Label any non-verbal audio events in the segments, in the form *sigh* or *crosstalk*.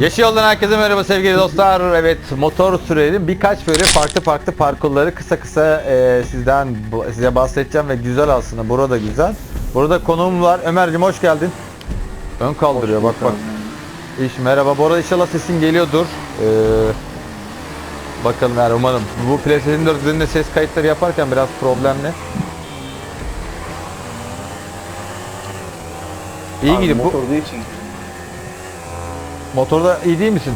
Yeşil Yoldan herkese merhaba sevgili dostlar. Evet motor sürelim. Birkaç böyle farklı farklı parkurları kısa kısa e, sizden size bahsedeceğim ve güzel aslında. Burada güzel. Burada konuğum var. Ömerciğim hoş geldin. Ön kaldırıyor bak bak. İş merhaba. Bu arada inşallah sesin geliyordur. Ee, bakalım yani umarım. Bu PlayStation 4 üzerinde ses kayıtları yaparken biraz problemli. İyi Abi gidiyor. Bu Motorda hiç, motorda iyi değil misin?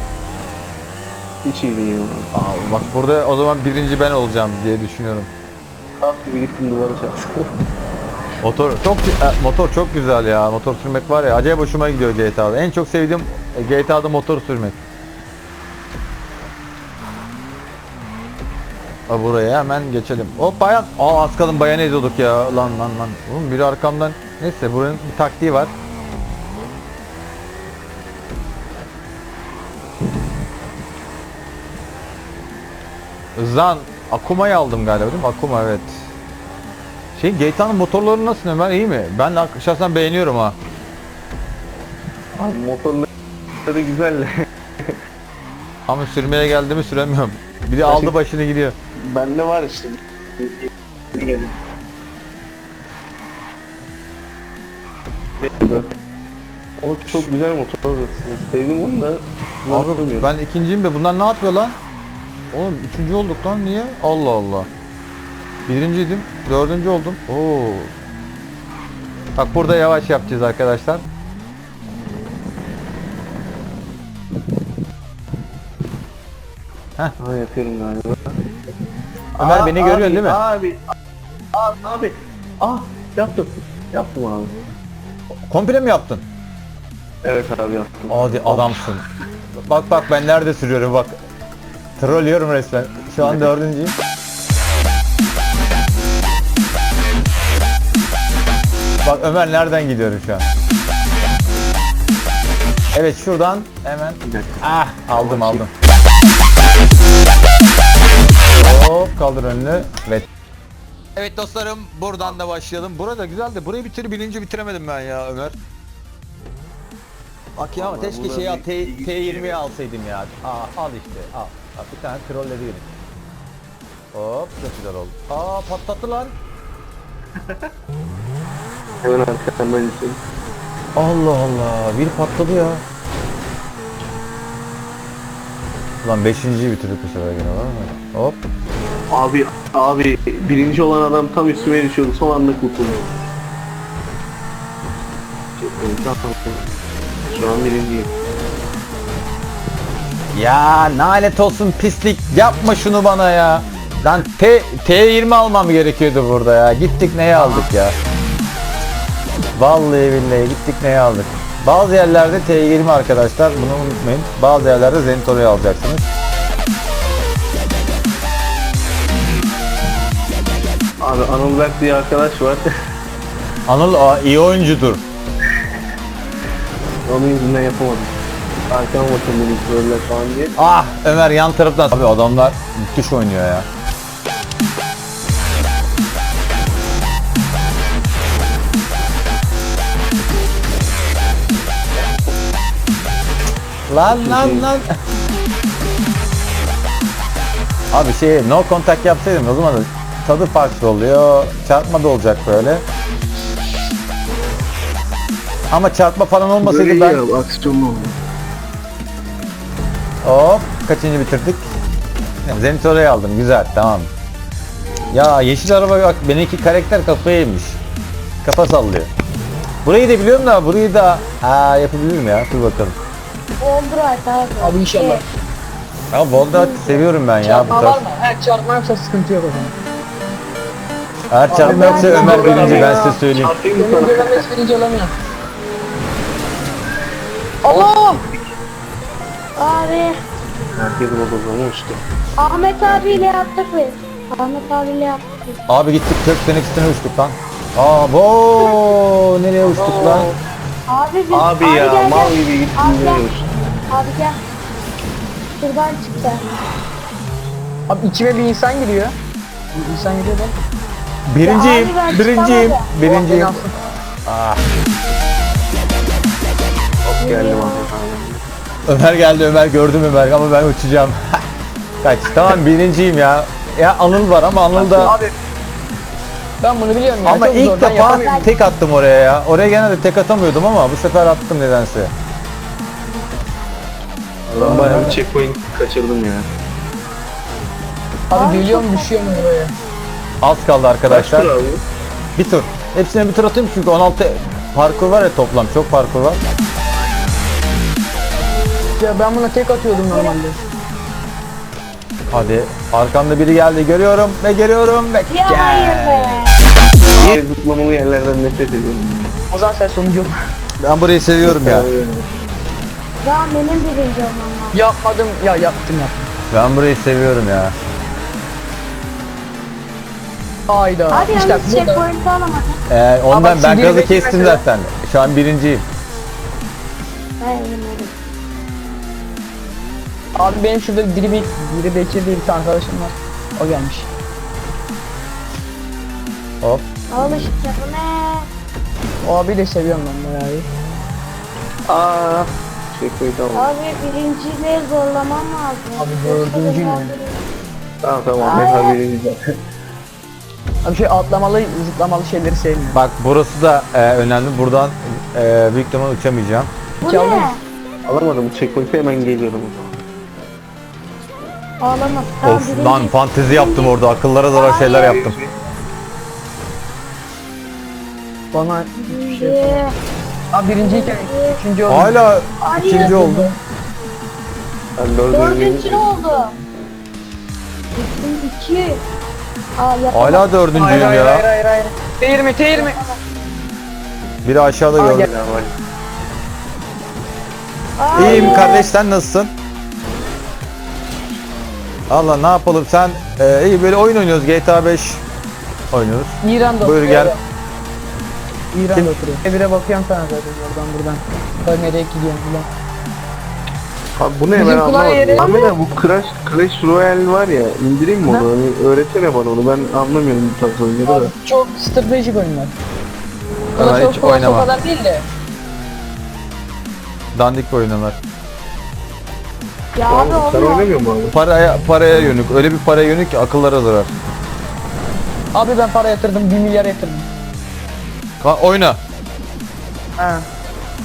hiç iyi değil. Aa, bak burada o zaman birinci ben olacağım diye düşünüyorum. Kalk gibi gittim duvara çarptım. *laughs* Motor çok e, motor çok güzel ya. Motor sürmek var ya acayip hoşuma gidiyor GTA'da. En çok sevdiğim e, GTA'da motor sürmek. Ha, buraya hemen geçelim. Hop bayan. Aa az kalın bayanı eziyorduk ya. Lan lan lan. Oğlum biri arkamdan. Neyse buranın bir taktiği var. Zan Akuma'yı aldım galiba değil mi? Akuma evet. Şey GTA'nın motorları nasıl Ömer iyi mi? Ben şahsen beğeniyorum ha. Abi motorları güzel. *laughs* Ama sürmeye geldi mi süremiyorum. Bir de aldı başını gidiyor. Bende var işte. O çok güzel motor. Sevdim onu da. Abi ben ikinciyim de bunlar ne yapıyor lan? Oğlum üçüncü olduk lan niye? Allah Allah. Birinciydim, dördüncü oldum. Oo. Bak burada yavaş yapacağız arkadaşlar. Ha yapıyorum galiba. Ömer beni görüyorsun değil mi? Abi. Abi. Abi. Ah yaptım. Yaptım abi. Komple mi yaptın? Evet abi yaptım. Hadi adamsın. Bak bak ben nerede sürüyorum bak. Trollüyorum resmen. Şu an dördüncüyüm. Bak Ömer nereden gidiyorum şu an? Evet şuradan hemen ah aldım aldım. Hop kaldır önünü ve Evet dostlarım buradan da başlayalım. Burada güzel de burayı bitir bilinci bitiremedim ben ya Ömer. Bak ya Vallahi keşke burada şey al, bir T, ilginç T20'yi bir- alsaydım ya. Aa al işte al. Bak bir tane trolledi Hop çok güzel oldu. Aa patlattı lan. *laughs* Hemen arkamdan istedim. Allah Allah bir patladı ya. Lan beşinciyi bitirdik bu sefer yine var mı? Hop. Abi abi birinci olan adam tam üstüme düşüyordu son anda tamam. Şu an birinciyim. Ya nalet olsun pislik yapma şunu bana ya. Lan T, T20 almam gerekiyordu burada ya. Gittik neye aldık ya. Vallahi billahi gittik neye aldık. Bazı yerlerde T20 arkadaşlar bunu unutmayın. Bazı yerlerde Zentor'u alacaksınız. Abi Anıl Berk diye arkadaş var. Anıl aa, iyi oyuncudur. Onun yüzünden yapamadım. Arkama bakın dedim böyle falan diye. Ah Ömer yan taraftan. Abi adamlar müthiş oynuyor ya. Lan lan lan. Abi şey no contact yapsaydım o zaman tadı farklı oluyor. Çarpma da olacak böyle. Ama çarpma falan olmasaydı Böyle ben... iyi abi aksiyonlu oldu. Hop kaçıncı bitirdik? Zenitore'yi aldım güzel tamam. Ya yeşil araba bak benimki karakter kafaya yemiş. Kafa sallıyor. Burayı da biliyorum da burayı da ha yapabilirim ya dur bakalım. Oldurat abi. Abi inşallah. Ya Voldat seviyorum ben ya Çarpma var mı? Evet çarpma yoksa sıkıntı yok o zaman. Eğer çarpma yoksa Ömer birinci ben size söyleyeyim. Göremez birinci olamıyor. Allah! Abi, Herkes bodozlama uçtu. Ahmet abiyle yaptık biz. Ahmet abiyle yaptık biz. Abi gittik kök üstüne uçtuk lan. Aa bo nereye uçtuk lan? Abi biz... Abi ya gel, mal gel. gibi gittim Abi nereye gel. uçtu. Abi gel. Şuradan çıktı. Abi içime bir insan giriyor. Bir insan giriyor da. Birinciyim, Ya abi ben birinciyim, çıkamadım. birinciyim. Alsın. Geldim abi. Ömer geldi Ömer gördüm Ömer ama ben uçacağım. *laughs* Kaç tamam birinciyim ya. Ya Anıl var ama Anıl da Abi. Ben bunu biliyorum ya. ama çok ilk defa yapamıyorum. tek attım oraya ya. Oraya genelde tek atamıyordum ama bu sefer attım nedense. Ben bayağı bir checkpoint kaçırdım ya. Abi biliyorum düşüyorum buraya. Az kaldı Kaç arkadaşlar. tur abi? Bir tur. Hepsine bir tur atayım çünkü 16 parkur var ya toplam. Çok parkur var. Ya ben buna tek atıyordum normalde. Hadi. Arkamda biri geldi görüyorum ve geliyorum ve Ya hayır be. Diğer zıplamalı yerlerden nefret ediyorum. O zaman sen sonucu. Ben burayı seviyorum ya. Ya benim birinci olmam lazım. Yapmadım. Ya yaptım yaptım. Ben burayı seviyorum ya. Hayda. Hadi işte yalnız burada. checkpoint'i alamadım. Ee, ondan Ama ben gazı biri kestim zaten. Şu an birinciyim. Ben yemedim. Abi benim şurada biri, bir, biri Bekir diye bir tane arkadaşım var. O gelmiş. Hop. Al işte bu ne? O abi de seviyorum ben bayağı iyi. Aa. Checkpoint aldım. Abi birinciliğe zorlamam lazım. Abi ben. öldürür. Tamam tamam. Aa. Meta birinci zaten. *laughs* Abi şey atlamalı, zıplamalı şeyleri sevmiyorum. Bak burası da e, önemli. Buradan e, büyük ihtimal uçamayacağım. Bu ne? Alamadım. Checkpoint'e hemen geliyorum. Ağlamaz. Tamam, of birinci. lan fantezi yaptım orada. Akıllara zarar şeyler yaptım. Bana şey Birinci. Abi birinciyken üçüncü oldum. Hala Hayır. ikinci oldum. Ben dördüncü. Dördüncü oldu. Gittim iki. Aa. Hala Hayır dördüncüyüm hayır hayır ya. hayır hayır. T20 T20. Biri aşağıda Aa, gördüm. Hayır. İyiyim kardeş sen nasılsın? Allah ne yapalım sen e, iyi böyle oyun oynuyoruz GTA 5 oynuyoruz. İran'da Buyur oturuyor. gel. İran'da Kim? oturuyor. Evire bakıyorum sana zaten oradan buradan. Ben nereye gidiyorum falan. Abi bu ne Bizim ben kulağı anlamadım. yeri- Ahmet abi bu Crash, Clash Royale var ya indireyim mi onu? Hani öğretsene bana onu ben anlamıyorum bu tarz oyunları Abi da. çok stratejik oyunlar. Ama Clash of hiç Clans o oynamam. kadar değil de. Dandik oyunlar. Ya Abi, abi sen olmuyor. oynamıyor musun abi? Paraya paraya yönük. Öyle bir paraya yönük ki akıllara zarar. Abi ben para yatırdım 1 milyar yatırdım. Ha, oyna. Ha.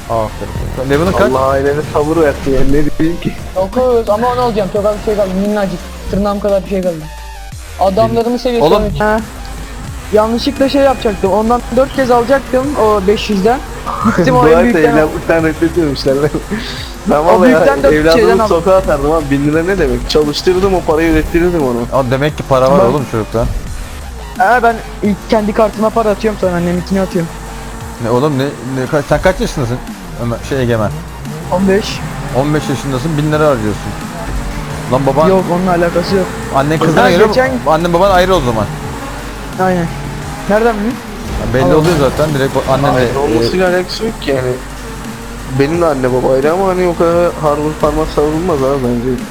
Aferin. Level'ın kaç? Allah ailene sabır versin ya ne diyeyim ki. 9 ama 10 olacağım çok az bir şey kaldı minnacık. Tırnağım kadar bir şey kaldı. Adamlarımı seviyorsun. Oğlum. Ha. Yanlışlıkla şey yapacaktım. Ondan 4 kez alacaktım o 500'den. Gittim o Bu en büyükten evlatlıktan reddediyormuşlar. ben valla büyükten ya, evladımı sokağa atardım abi. Bin lira ne demek? Çalıştırdım o parayı ürettirirdim onu. Aa, demek ki para var Ben- oğlum çocukta. Ha ben ilk kendi kartıma para atıyorum sonra anneminkini atıyorum. Ne oğlum ne, ne sen kaç yaşındasın? Ömer, şey Egemen. 15. 15 yaşındasın 1000 lira harcıyorsun. Lan baban Yok onunla alakası yok. annen kızına Ben göre geçen- annen baban ayrı o zaman. Aynen. Nereden biliyorsun? Ya belli Allah oluyor zaten direkt o- annen de Aile e, alakası yok ki yani. Benim de anne baba ayrı ama hani o kadar harvur parmak savrulmaz abi bence.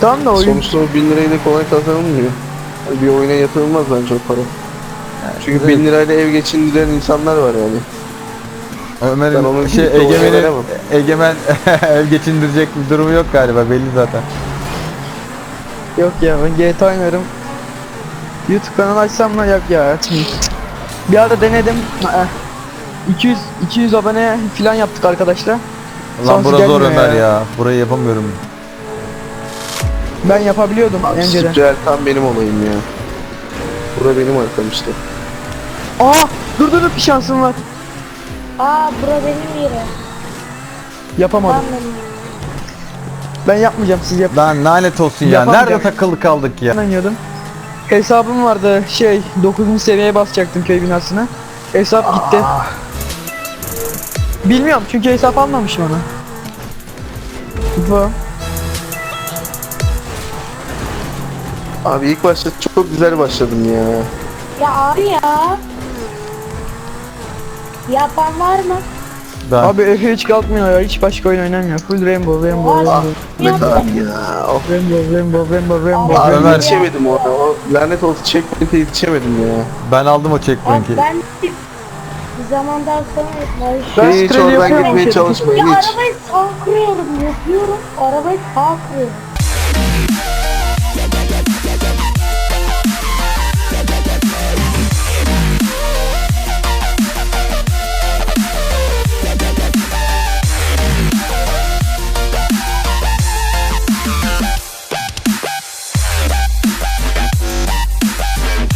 Tamam da oyun. Sonuçta o bin lirayla kolay kazanılmıyor. Yani Bir oyuna yatırılmaz bence o para. Çünkü direkt- bin lirayla ev geçindiren insanlar var yani. Ben Ömer'in onun şey gibi doğru Egemen'in veremem. Egemen *laughs* ev geçindirecek bir durumu yok galiba belli zaten. Yok ya ben GTA oynarım. YouTube kanalı açsam mı yok ya açmayayım. Bir ara denedim. Aa, 200 200 abone falan yaptık arkadaşlar. Lan Sonrası bura zor Ömer ya. ya. Burayı yapamıyorum. Ben yapabiliyordum Abi önceden. Spiral tam benim olayım ya. Bura benim arkam işte. Aa dur dur dur bir şansım var. Aa bura benim yeri. Yapamadım. Ben benim yerim. Ben yapmayacağım siz yapın. Lan lanet olsun ya. Nerede takıldı kaldık ya? oynuyordum. Hesabım vardı şey 9. seviyeye basacaktım köy binasına. Hesap gitti. Bilmiyorum çünkü hesap almamış bana. Bu. Abi ilk başta çok güzel başladım ya. Ya abi ya. Yapan var mı? Ben Abi Efe hiç kalkmıyor ya hiç başka oyun oynamıyor. Full Rainbow, Rainbow, Rainbow. Ne kadar ya. Of. Rainbow, Rainbow, Rainbow, Rainbow. Abi Ömer. yetişemedim orada. O lanet olsun checkpoint'e yetişemedim ya. ben aldım o Abi checkpoint'i. ben bir zamandan sonra. Ben Hiç sprey oradan yapıyorum gitmeye çalışmayın Ya hiç. arabayı sağ kırıyorum yapıyorum. Arabayı sağ kırıyorum.